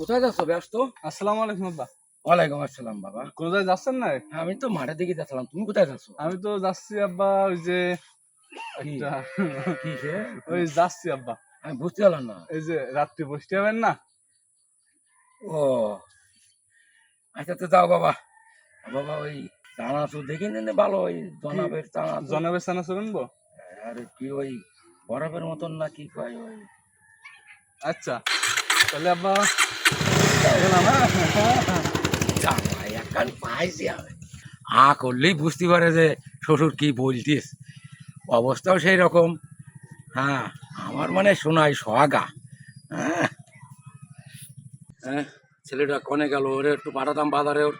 কোথায় যাচ্ছ? ব্যস্ত আসসালামু আলাইকুম আব্বা। ওয়ালাইকুম আসসালাম বাবা। কোথায় যাচ্ছেন না? আমি তো মাঠের দিকে যাচ্ছিলাম। তুমি কোথায় যাচ্ছ? আমি তো যাচ্ছি আব্বা ওই যে? ওই যাচ্ছি আব্বা। আমি বুঝতে পারলাম না। এই যে রাত্রি বসতে হবেন না? ও। আচ্ছা তো যাও বাবা। বাবা ওই চানাচুর দেখি নে ভালো ওই জনাবের চানাচুর জনাবের আর কি ওই বরফের মতন না কি কয় ওই? আচ্ছা। তাহলে আব্বা হ্যাঁ? জামাই একখান পাইছি আমি আ করলেই বুঝতে পারে যে শ্বশুর কি বলতিস। অবস্থাও সেই রকম। হ্যাঁ আমার মানে শোনাই সোহাগা। হ্যাঁ। হ্যাঁ ছেলেটা কনে গেল ওরে একটু পাঠাতাম বাজারে ওর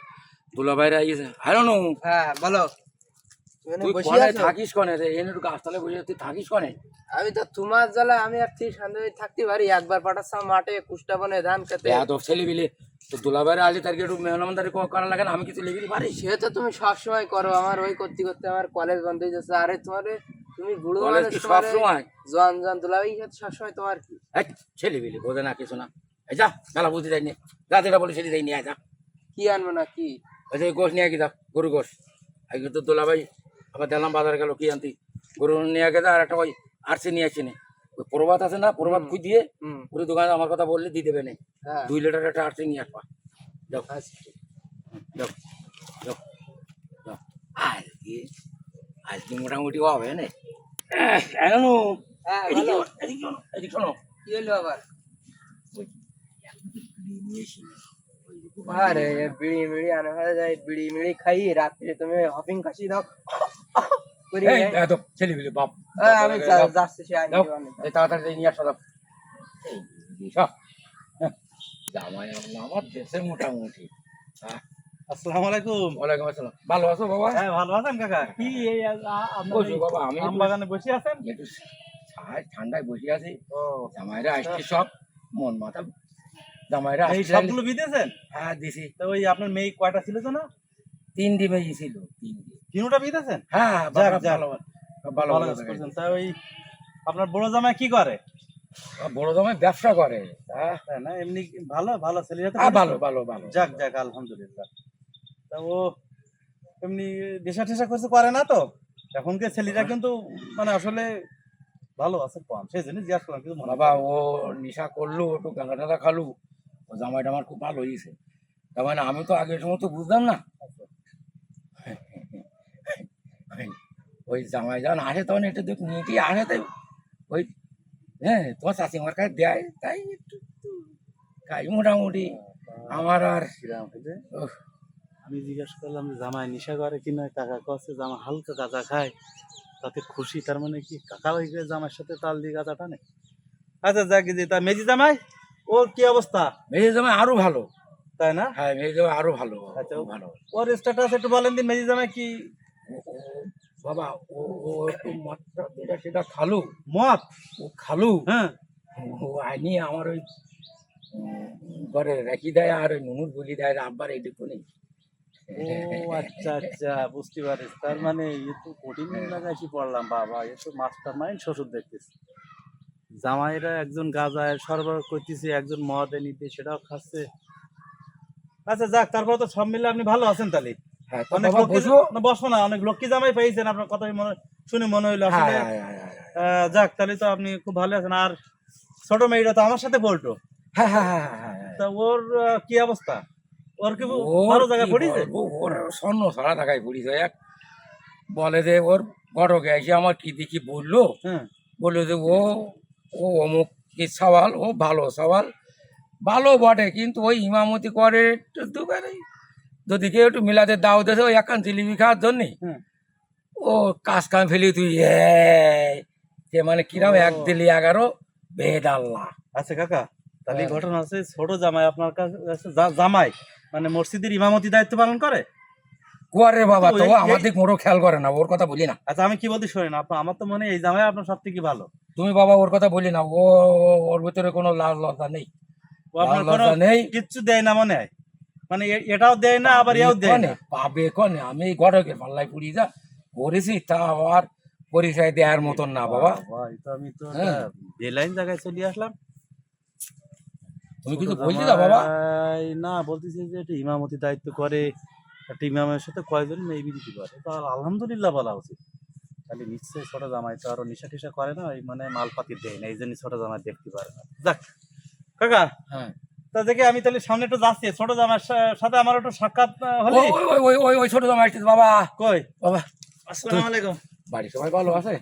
দুলা বাইরে আইছে। হ্যাঁ নু হ্যাঁ বলো। থাকিস কনে? এনে একটু গাছতলায় বসে তুই থাকিস কনে? আমি তো তোমার জ্বালা আমি আর ঠিক শান্তি থাকতে পারি। একবার পাঠাচ্ছিলাম মাঠে কুষ্টা বনে ধান খেতে। এত ছেলে বিলে তো দুলা আসলে তার একটু মেহনমানদারি করা লাগে না? আমি কিছু পারি? সে তো তুমি সবসময় করো আমার ওই করতে করতে আমার কলেজ বন্ধ হয়ে যাচ্ছে। আরে তোমার তুমি বুড়ো মানুষ কি তোমার সব সময় জন জন সাথে সবসময় তোমার কি? ছেলে বিলে বোঝে না কিছু না। এই যা মেলা বুঝতে যাইনি যা যেটা বলে সেটা যাইনি যা। কি আনব না কি? ওই যে গোশ নিয়ে গেছা গরু গোশ। আগে তো দোলা ভাই আবার দিলাম বাজার গেল কি আনতি? গরু নিয়ে গেছে আর একটা ওই আরসি নিয়ে আসিনি। ওই প্রভাত আছে না প্রভাত খুঁজ দিয়ে ওই দোকানে আমার কথা বললে দিয়ে দেবে না। হ্যাঁ। দুই লিটার একটা আরসি নিয়ে আসবা। যাও। আচ্ছা। যাও। যাও। যাও। আজকে আজকে মোটামুটি হবে না? এখনও। হ্যাঁ এদিকে কি হলো আবার? এসি আরে বিড়ি মিড়ি আনা হয়ে যায় বিড়ি মিড়ি খাই রাত্রে তুমি হপিং কাশি দাও। ছেলে বিলে বাপ। হ্যাঁ, আমি যাচ্ছি সে তাড়াতাড়ি নিয়ে আসো দাও এই সব। জামাই আমার দেশে মোটামুটি। হ্যাঁ, আসসালামু আলাইকুম। ওয়ালাইকুম আসসালাম। ভালো আছো বাবা? হ্যাঁ ভালো আছেন কাকা? কি এই আ- আ- আপনার বাবা আমি আম বাগানে বসে আছেন? একটু ঠান্ডায় বসে আছি। ও। জামাইরা আসছে সব। মন মাথা জামাইরা এই সবগুলো বিদেছেন হ্যাঁ দিছি। তো ওই আপনার মেয়ে কয়টা ছিল তো না তিন ডিমে ছিল তিন ডিম তিনটা বিদেছেন হ্যাঁ যাক, ভালো যাক। ভালো ভালো কাজ করছেন। তা ওই আপনার বড় জামাই কি করে? বড় জামাই ব্যবসা করে। হ্যাঁ না এমনি ভালো ভালো ছেলে হ্যাঁ, ভালো ভালো ভালো। যাক যাক আলহামদুলিল্লাহ। তা ও এমনি দেশা টেশা করতে পারে না তো? এখনকার ছেলেরা কিন্তু মানে আসলে ভালো আছে কম। সেই জন্য জিজ্ঞাসা করলাম কিন্তু মনে বাবা ও নিশা করল একটু গাঁদা টাদা খালু। ও জামাইটা আমার খুব ভালো হয়েছে। তার মানে আমি তো আগের সময় তো বুঝতাম না। ওই জামাই যখন আসে তখন একটু দেখ নিয়ে আসে তাই ওই হ্যাঁ তোমার চাষিমার কাছে দেয় তাই একটু খাই মোটামুটি। আমার আর আমি জিজ্ঞাসা করলাম জামাই নেশা করে কি কিনা কাকা কচ্ছে জামা হালকা গাঁজা খায়। তাতে খুশি তার মানে কি? কাকা ওই যে জামাইয়ের সাথে তাল দিয়ে গাঁজা টানে আচ্ছা যাক যে তা মেজি জামাই ওর কি অবস্থা? মেজি জামাই আরও ভালো। তাই না? হ্যাঁ মেয়ে জামাই আরও ভালো আচ্ছা, ভালো। ওর স্ট্যাটাস একটু বলেন দিন মেজি জামাই কি? বাবা ও ও একটু মাত্রা যেটা সেটা খালু। মদ? ও খালু। হ্যাঁ। ও আইনি আমার ওই ঘরে রেখি দেয় আর ওই নুনুর বলি দেয় আব্বার এইটুকু নেই ও আচ্ছা আচ্ছা বুঝতে পারিস তার মানে এ তো কঠিন লাগাইছি পড়লাম বাবা। এ তো মাস্টার মাইন্ড শ্বশুর দেখতেছি। জামাইরা একজন গাজায় সরবরাহ করতেছে একজন মদে নিতে সেটাও খাচ্ছে। আচ্ছা যাক তারপর তো সব মিলে আপনি ভালো আছেন তাহলে? অনেক বসবো না অনেক লক্ষ্মী জামাই পেয়েছেন আপনার কথাই মনে শুনে মনে হইল হ্যাঁ আসলে হ্যাঁ, হ্যাঁ, হ্যাঁ, যাক তাহলে তো আপনি খুব ভালো আছেন। আর ছোট মেয়েটা তো আমার সাথে হ্যাঁ হ্যাঁ হ্যাঁ হ্যাঁ, হ্যাঁ। তা ওর কি অবস্থা? ওর কি ভালো জায়গায় পড়িছে? ওর স্বর্ণ সারা পড়িছে। এক বলে যে ওর ঘটকে এসে আমার কি দেখি বলল? হ্যাঁ। বলল যে ও ও অমুক কি সওয়াল ও ভালো সওয়াল। ভালো বটে কিন্তু ওই ইমামতি করে একটু দোকানে যদি কেউ একটু মিলাতে দাও দেশে ওই একখান জিলিপি খাওয়ার জন্যে ও কাজ কাম ফেলি তুই সে মানে কিরাম এক দিলি এগারো বেদ আল্লাহ। আচ্ছা কাকা তাহলে হ্যাঁ। ঘটনা আছে ছোট জামাই আপনার কাছে জামাই মানে মসজিদের ইমামতি দায়িত্ব পালন করে? কুয়ারে বাবা তো আমার দিক মোটো খেয়াল করে না ওর কথা বলি না। আচ্ছা আমি কি বলতে শোনেন আপনার আমার তো মনে এই জামাই আপনার সব থেকে ভালো। তুমি বাবা ওর কথা বলি না ও ওর ভিতরে কোনো লাল লজ্জা নেই। নেই। কিচ্ছু দেয় না মনে হয়? মানে এটাও দেয় না আবার এও দেয় না। পাবে কনে আমি গড়কে পাল্লাই পুড়ি যা করেছি তা আবার পরিচয় দেওয়ার মতন না বাবা। আমি তো হ্যাঁ। বেলাইন জায়গায় চলে আসলাম। তুমি কিছু বলছি না বাবা। না বলতেছি যে এটা ইমামতি দায়িত্ব করে একটা ইমামের সাথে কয়জন মেয়ে বিরতি করে তো আলহামদুলিল্লাহ বলা উচিত। তাহলে নিশ্চয়ই ছোট জামাই তো আরও নিশা টেশা করে না ওই মানে মালপাতি দেয় না এই জন্য ছোট জামাই দেখতে পারে না। যাক কাকা হ্যাঁ। তা দেখে আমি তাহলে সামনে একটু যাচ্ছি। ছোট জামার সাথে আমার একটু সাক্ষাৎ হলে? ওই ওই ওই ওই ওই ছোট বাবা। কই? বাবা। আসসালামু আলাইকুম। বাড়ির সবাই ভালো আছে?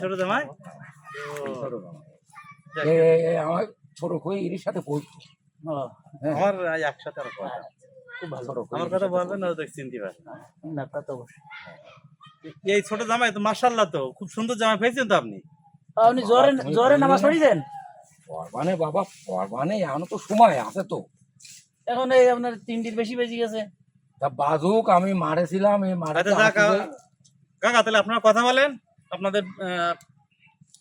ছোট জামাই? ছোট জামাই। যাক, এ, এ, এ, আমার ছোট কই এর সাথে পড়তো হ্যাঁ। আমার এই একসাথে আর খুব ভালো। ছোট আমার কথা বলবেন না দেখ চিনতে পারেন না তা তো এই ছোট জামাই তো মাশাল্লাহ তো খুব সুন্দর জামাই পেয়েছেন তো আপনি? আপনি জোরে জোরে নামাজ না? পড়িয়েছেন? পরবানে বাবা পরবানে এখনও তো সময় আছে তো। এখন এই আপনার তিনটির বেশি বেজে গেছে। তা বাজুক আমি মারেছিলাম এই মারাতে থাকা যাক কাকা তাহলে আপনারা কথা বলেন। আপনাদের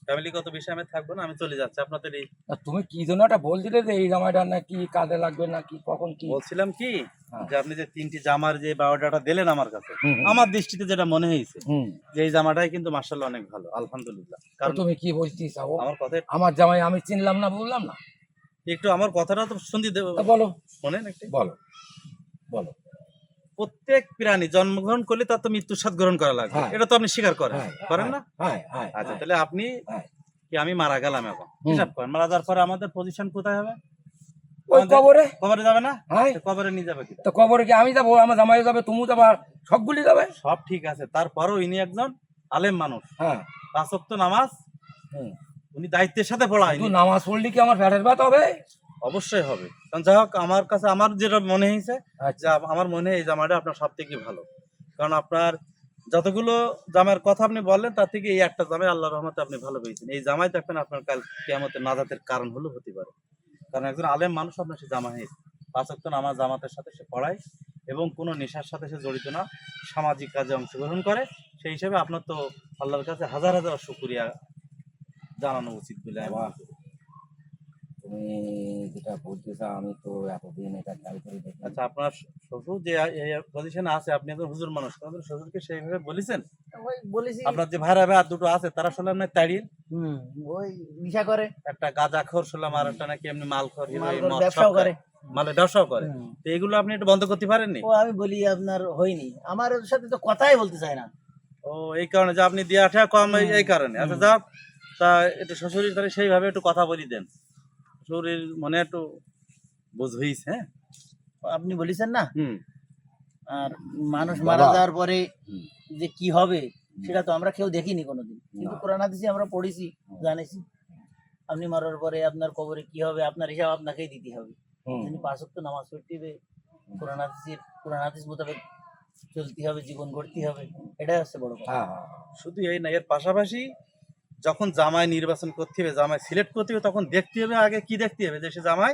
ফ্যামিলিগত বিষয়ে আমি থাকব না আমি চলে যাচ্ছি। আপনাদের এই তুমি কি জন্য একটা বলছিলে যে এই জামাইটা নাকি কাজে লাগবে নাকি কখন কি? বলছিলাম কি হ্যাঁ। যে আপনি যে তিনটি জামার যে বারোটাটা দিলেন আমার কাছে আমার দৃষ্টিতে যেটা মনে হয়েছে যে এই জামাটাই কিন্তু মার্শাল্লাহ অনেক ভালো আলহামদুলিল্লাহ। কারণ তুমি কি বলছিস ও আমার কথা আমার জামাই আমি চিনলাম না বললাম না? একটু আমার কথাটা তো শুনতে দেব বলো। শোনেন একটু। বলো বলো। প্রত্যেক প্রাণী জন্মগ্রহণ করলে তার তো মৃত্যুর স্বাদ গ্রহণ করা লাগবে। হ্যাঁ। এটা তো আপনি স্বীকার করেন। হ্যাঁ, করেন না? হ্যাঁ হ্যাঁ আচ্ছা। তাহলে আপনি। কি আমি মারা গেলাম এখন? হিসাব করেন। মারা যাওয়ার পরে আমাদের পজিশন কোথায় হবে? ওই কবরে। কবরে যাবে না? কবরে নিয়ে যাবে কি তো কবরে কি আমি যাব? আমার জামাই যাবে তুমি যাবা সবগুলি যাবে? সব ঠিক আছে। তারপরও ইনি একজন আলেম মানুষ। হ্যাঁ। নামাজ। উনি দায়িত্বের সাথে পড়ায় নামাজ পড়লে কি আমার ফ্যাটের ভাত হবে? অবশ্যই হবে। কারণ যাই হোক আমার কাছে আমার যেটা মনে হয়েছে যে আচ্ছা আমার মনে হয় এই জামাটা আপনার সব থেকে ভালো। কারণ আপনার যতগুলো জামার কথা আপনি বললেন তার থেকে এই একটা জামাই আল্লাহ রহমতে আপনি ভালো পেয়েছেন। এই জামাই দেখবেন আপনার কাল কেয়ামতের নাজাতের কারণ হলেও হতে পারে। কারণ একজন আলেম মানুষ আপনার সে জামা হয়েছে পাঁচক্ত আমার জামাতের সাথে সে পড়ায় এবং কোনো নেশার সাথে সে জড়িত না। সামাজিক কাজে অংশগ্রহণ করে। সেই হিসেবে আপনার তো আল্লাহর কাছে হাজার হাজার শুক্রিয়া জানানো উচিত বলে আমি করি। তুমি যেটা বলতেছ আমি তো এতদিন এটা খেয়াল করে দেখি আচ্ছা আপনার শ্বশুর যে পজিশনে আছে আপনি একজন হুজুর মানুষ আপনাদের শ্বশুরকে সেইভাবে বলেছেন? ওই বলেছি। আপনার যে ভাইরা ভাই দুটো আছে তারা শুনলাম না তাড়িয়ে হুম ওই নিশা করে। একটা গাঁজা খোর শুনলাম আর একটা নাকি এমনি মাল খোর ব্যবসাও করে। ব্যবসাও করে। তো এগুলো আপনি একটু বন্ধ করতে পারেননি? ও আমি বলি আপনার হয়নি। আমার সাথে তো কথাই বলতে চায় না। ও এই কারণে যে আপনি দিয়ে আঠা কম এই- কারণে। আচ্ছা। যাক তা একটু শ্বশুরের তাহলে সেইভাবে একটু কথা বলি দেন। শ্বশুরের মনে একটু বুঝ হইছে হ্যাঁ? আপনি বলেছেন না? আর মানুষ মারা যাওয়ার পরে যে কি হবে সেটা তো আমরা কেউ দেখিনি কোনোদিন। কিন্তু। কোরআন হাদিসে আমরা পড়েছি জানেছি। আপনি মারার পরে আপনার কবরে কি হবে আপনার হিসাব আপনাকেই দিতে হবে। তিনি পাঁচ ওয়াক্ত নামাজ পড়তে হবে কোরআন হাদিসের কোরআন হাদিস মোতাবেক চলতে হবে জীবন গড়তে হবে এটাই হচ্ছে বড় কথা। হ্যাঁ হ্যাঁ, শুধু এই না এর পাশাপাশি যখন জামাই নির্বাচন করতে হবে জামাই সিলেক্ট করতে হবে তখন দেখতে হবে আগে কি দেখতে হবে যে সে জামাই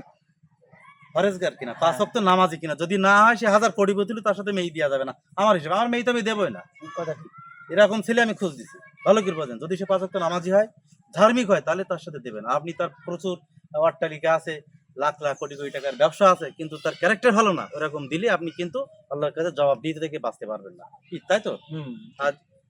ফরেজগার কিনা পাঁচ অক্ত নামাজি কিনা। যদি না হয় সে হাজার কোটিপতি হলেও তার সাথে মেয়ে দেওয়া যাবে না। আমার হিসেবে আমার মেয়ে তো আমি দেবোই না। কথা এরকম ছেলে আমি খোঁজ দিছি। ভালো করে বোঝেন যদি সে পাঁচ অক্ত নামাজি হয় ধার্মিক হয় তাহলে তার সাথে দেবেন আপনি তার প্রচুর অট্টালিকা আছে লাখ লাখ কোটি কোটি টাকার ব্যবসা আছে কিন্তু তার ক্যারেক্টার ভালো না। ওরকম দিলে আপনি কিন্তু আল্লাহর কাছে জবাব দিতে থেকে বাঁচতে পারবেন না। কি তাই তো? হুম।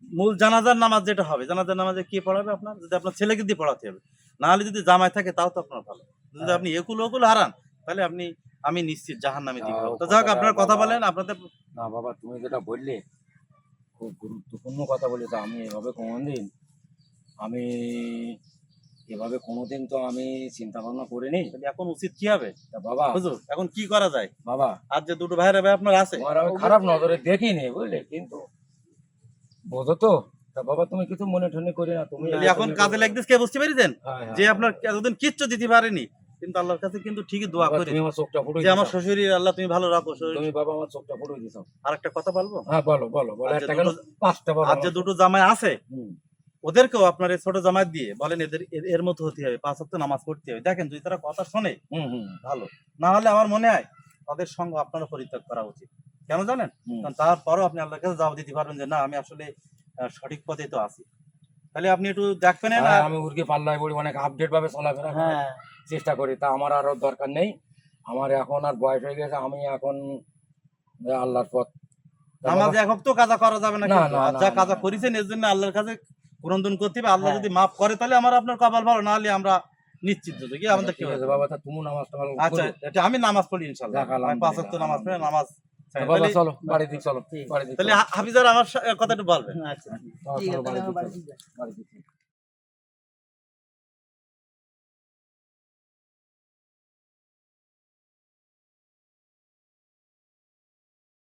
মূল জানাজার নামাজ যেটা হবে জানাজার নামাজে কি পড়াবে আপনার? যদি আপনার ছেলেকে দিয়ে পড়াতে হবে। না হলে যদি জামাই থাকে তাও তো আপনার ভালো। যদি আপনি একুল ওকুল হারান তাহলে আপনি আমি নিশ্চিত জাহান নামে দিব তো যাক আপনার কথা বলেন আপনাদের না বাবা তুমি যেটা বললে খুব গুরুত্বপূর্ণ কথা বলেছ। আমি এভাবে কোনোদিন আমি এভাবে কোনোদিন তো আমি চিন্তা ভাবনা করিনি এখন উচিত কি হবে? তা বাবা। হুজুর এখন কি করা যায়? বাবা। আর যে দুটো ভাইয়ের ভাই আপনার আছে খারাপ নজরে দেখিনি বুঝলে? কিন্তু বোঝো তো? বাবা তুমি কিছু মনে ঠনে করি না তুমি এখন কাজে লাগতেছে কে বুঝতে পেরেছেন? হ্যাঁ, হ্যাঁ। যে আপনার এতদিন কিচ্ছু দিতে পারেনি কিন্তু আল্লাহর কাছে কিন্তু ঠিকই দোয়া করি তুমি আমার চোখটা ফুটে যে আমার শ্বশুরি আল্লাহ তুমি ভালো রাখো তুমি বাবা আমার চোখটা ফুটে দিছো। আর একটা কথা বলব? হ্যাঁ বলো বলো বলো একটা কেন? পাঁচটা বলো আর যে দুটো জামাই আছে? ওদেরকেও আপনার এই ছোট জামাত দিয়ে বলেন এদের এর- মতো হতে হবে পাঁচ সপ্তাহ নামাজ পড়তে হবে। দেখেন যদি তারা কথা শোনে হুম হুম। ভালো। না হলে আমার মনে হয় তাদের সঙ্গে আপনারা পরিত্যাগ করা উচিত। কেন জানেন? তারপরও আপনি আল্লাহর কাছে জবাব দিতে পারবেন যে না আমি আসলে সঠিক পথে তো আছি। তাহলে আপনি একটু দেখবেন হ্যাঁ, আমি উর্গে পাল্লায় পড়ি অনেক আপডেট ভাবে চলাফেরা হ্যাঁ। চেষ্টা করি। তা আমার আরও দরকার নেই। আমার এখন আর বয়স হয়ে গেছে আমি এখন আল্লাহর পথ। নামাজে তো কাজা করা যাবে না যা কাজা করেছেন এর জন্য আল্লাহর কাছে ক্রন্দন করতে হবে। আল্লাহ হ্যাঁ। যদি মাফ করে তাহলে আমার আপনার কপাল ভালো না হলে আমরা নিশ্চিত তো কি আমাদের কি হয়েছে বাবা তা তুমি নামাজ আচ্ছা আমি নামাজ পড়ি ইনশাআল্লাহ। পাঁচ নামাজ পড়ে নামাজ আচ্ছা। বাবা চলো বাড়ির তাহলে হাফিজার আমার কথা একটু বলবেন। আচ্ছা।